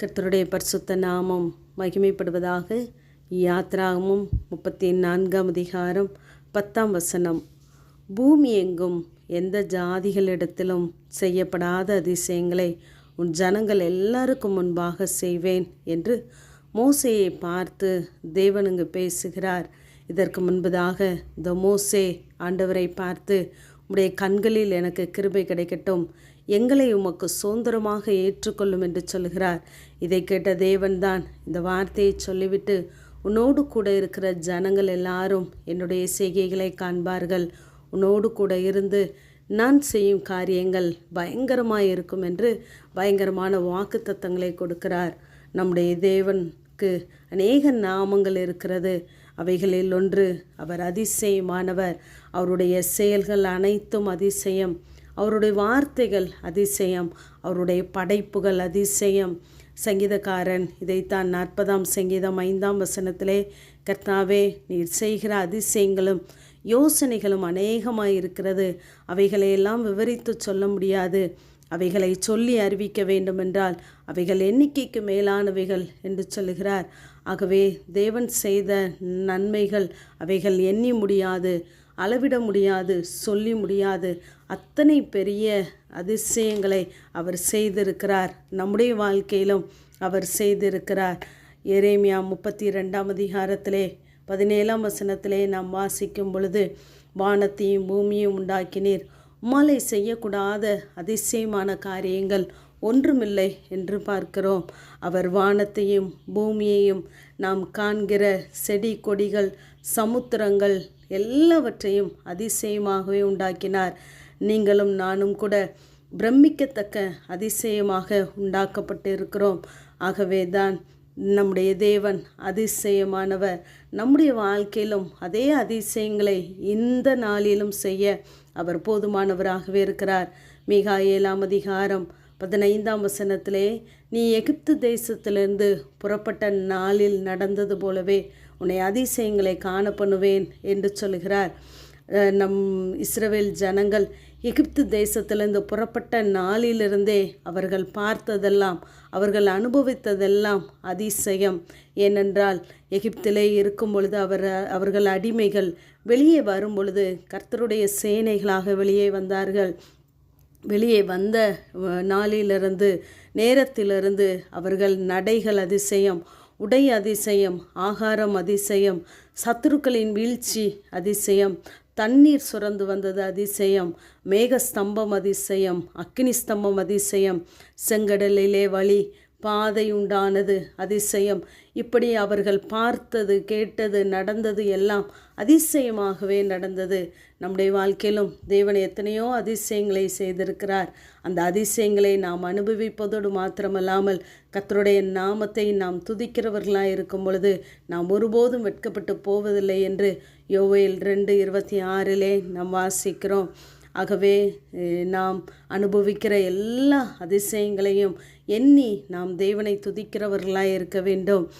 கர்த்தருடைய பரிசுத்த நாமம் மகிமைப்படுவதாக யாத்ராகமும் முப்பத்தி நான்காம் அதிகாரம் பத்தாம் வசனம். பூமி எங்கும் எந்த ஜாதிகளிடத்திலும் செய்யப்படாத அதிசயங்களை உன் ஜனங்கள் எல்லாருக்கும் முன்பாக செய்வேன் என்று மோசையை பார்த்து தேவனுங்கு பேசுகிறார். இதற்கு முன்பதாக த மோசே ஆண்டவரை பார்த்து உடைய கண்களில் எனக்கு கிருபை கிடைக்கட்டும். எங்களை உமக்கு சுதந்திரமாக ஏற்றுக்கொள்ளும் என்று சொல்கிறார் இதை கேட்ட தேவன்தான் இந்த வார்த்தையை சொல்லிவிட்டு உன்னோடு கூட இருக்கிற ஜனங்கள் எல்லாரும் என்னுடைய செய்கைகளை காண்பார்கள். உன்னோடு கூட இருந்து நான் செய்யும் காரியங்கள் பயங்கரமாக இருக்கும் என்று பயங்கரமான வாக்கு தத்தங்களை கொடுக்கிறார். நம்முடைய தேவனுக்கு அநேக நாமங்கள் இருக்கிறது. அவைகளில் ஒன்று அவர் அதிசயமானவர். அவருடைய செயல்கள் அனைத்தும் அதிசயம். அவருடைய வார்த்தைகள் அதிசயம் அவருடைய படைப்புகள் அதிசயம். சங்கீதக்காரன் இதைத்தான் நாற்பதாம் சங்கீதம் ஐந்தாம் வசனத்திலே கர்த்தாவே நீர் செய்கிற அதிசயங்களும் யோசனைகளும் அநேகமாக இருக்கிறது அவைகளையெல்லாம் விவரித்து சொல்ல முடியாது. அவைகளை சொல்லி அறிவிக்க வேண்டுமென்றால் அவைகள் எண்ணிக்கைக்கு மேலானவைகள் என்று சொல்லுகிறார். ஆகவே தேவன் செய்த நன்மைகள் அவைகள் எண்ணி முடியாது. அளவிட முடியாது சொல்லி முடியாது. அத்தனை பெரிய அதிசயங்களை அவர் செய்திருக்கிறார். நம்முடைய வாழ்க்கையிலும் அவர் செய்திருக்கிறார். எரேமியா முப்பத்தி ரெண்டாம் அதிகாரத்திலே பதினேழாம் வசனத்திலே நாம் வாசிக்கும் பொழுது வானத்தையும் பூமியும் உண்டாக்கினீர். உம்மாலை செய்யக்கூடாத அதிசயமான காரியங்கள் ஒன்றுமில்லை என்று பார்க்கிறோம். அவர் வானத்தையும் பூமியையும் நாம் காண்கிற செடி கொடிகள் சமுத்திரங்கள் எல்லாவற்றையும் அதிசயமாகவே உண்டாக்கினார். நீங்களும் நானும் கூட பிரமிக்கத்தக்க அதிசயமாக உண்டாக்கப்பட்டு இருக்கிறோம் ஆகவே தான் நம்முடைய தேவன் அதிசயமானவர். நம்முடைய வாழ்க்கையிலும் அதே அதிசயங்களை இந்த நாளிலும் செய்ய அவர் போதுமானவராகவே இருக்கிறார். மிகா ஏழாம் அதிகாரம் பதினைந்தாம் வசனத்திலே நீ எகிப்து தேசத்திலிருந்து புறப்பட்ட நாளில் நடந்தது போலவே உன்னை அதிசயங்களை காண பண்ணுவேன் என்று சொல்கிறார் நம் இஸ்ரவேல் ஜனங்கள் எகிப்து தேசத்திலிருந்து புறப்பட்ட நாளிலிருந்தே அவர்கள் பார்த்ததெல்லாம் அவர்கள் அனுபவித்ததெல்லாம் அதிசயம். ஏனென்றால் எகிப்திலே இருக்கும் பொழுது அவர் அவர்கள் அடிமைகள் வெளியே வரும் பொழுது கர்த்தருடைய சேனைகளாக வெளியே வந்தார்கள். வெளியே வந்த நாளிலிருந்து நேரத்திலிருந்து அவர்கள் நடைகள் அதிசயம் உடை அதிசயம் ஆகாரம் அதிசயம் சத்துருக்களின் வீழ்ச்சி அதிசயம் தண்ணீர் சுரந்து வந்தது அதிசயம் மேகஸ்தம்பம் அதிசயம் அக்னி ஸ்தம்பம் அதிசயம் செங்கடலிலே வழி பாதை உண்டானது அதிசயம். இப்படி அவர்கள் பார்த்தது கேட்டது நடந்தது எல்லாம் அதிசயமாகவே நடந்தது. நம்முடைய வாழ்க்கையிலும் தேவன் எத்தனையோ அதிசயங்களை செய்திருக்கிறார். அந்த அதிசயங்களை நாம் அனுபவிப்பதோடு மாத்திரமல்லாமல் கத்தருடைய நாமத்தை நாம் துதிக்கிறவர்களாக இருக்கும் பொழுது நாம் ஒருபோதும் வெட்கப்பட்டு போவதில்லை என்று யோவேல் ரெண்டு இருபத்தி ஆறிலே நாம் வாசிக்கிறோம். ஆகவே நாம் அனுபவிக்கிற எல்லா அதிசயங்களையும் எண்ணி நாம் தேவனை துதிக்கிறவர்களாக இருக்க வேண்டும்.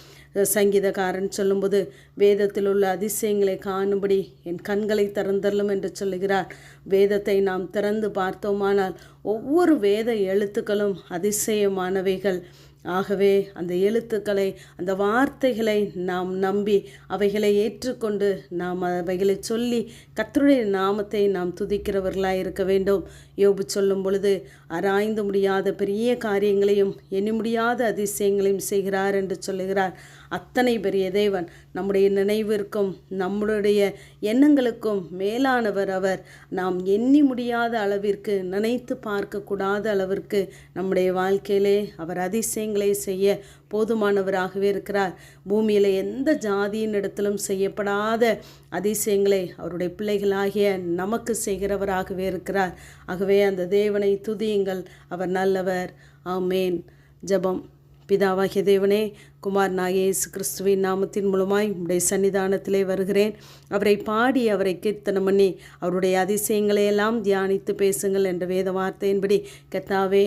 சங்கீதக்காரன் சொல்லும்போது வேதத்தில் உள்ள அதிசயங்களை காணும்படி என் கண்களை திறந்தள்ளும் என்று சொல்லுகிறார். வேதத்தை நாம் திறந்து பார்த்தோமானால் ஒவ்வொரு வேத எழுத்துக்களும் அதிசயமானவைகள். ஆகவே அந்த எழுத்துக்களை அந்த வார்த்தைகளை நாம் நம்பி அவைகளை ஏற்றுக்கொண்டு நாம் அவைகளை சொல்லி கத்தருடைய நாமத்தை நாம் துதிக்கிறவர்களாக இருக்க வேண்டும். யோபு சொல்லும் பொழுது ஆராய்ந்து முடியாத பெரிய காரியங்களையும் எண்ணி முடியாத அதிசயங்களையும் செய்கிறார் என்று சொல்லுகிறார். அத்தனை பெரிய தேவன் நம்முடைய நினைவிற்கும் நம்முடைய எண்ணங்களுக்கும் மேலானவர் அவர். நாம் எண்ணி முடியாத அளவிற்கு நினைத்து பார்க்கக்கூடாத அளவிற்கு நம்முடைய வாழ்க்கையிலே அவர் அதிசயங்களை செய்ய போதுமானவராகவே இருக்கிறார். பூமியில் எந்த ஜாதியின் இடத்திலும் செய்யப்படாத அதிசயங்களை அவருடைய பிள்ளைகளாகிய நமக்கு செய்கிறவராகவே இருக்கிறார். ஆகவே அந்த தேவனை துதியுங்கள். அவர் நல்லவர். ஆமேன். ஜபம். பிதாவாகிய தேவனே குமார் நாயேசு கிறிஸ்துவின் நாமத்தின் மூலமாய் உடைய சன்னிதானத்திலே வருகிறேன். அவரை பாடி அவரை கீர்த்தனம் பண்ணி அவருடைய அதிசயங்களை எல்லாம் தியானித்து பேசுங்கள் என்ற வேத வார்த்தையின்படி கத்தாவே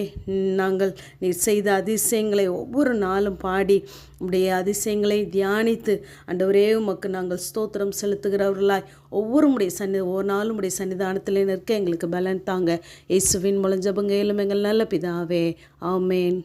நாங்கள் நீர் செய்த அதிசயங்களை ஒவ்வொரு நாளும் பாடி உடைய அதிசயங்களை தியானித்து அண்டவரே உமக்கு நாங்கள் ஸ்தோத்திரம் செலுத்துகிறவர்களாய் ஒவ்வொரு முடைய சன்னி ஒவ்வொரு நாளும் உடைய சன்னிதானத்தில் நிற்க எங்களுக்கு பலன் தாங்க. இயேசுவின் மூலம் எங்கள் நல்ல பிதாவே. ஆமேன்.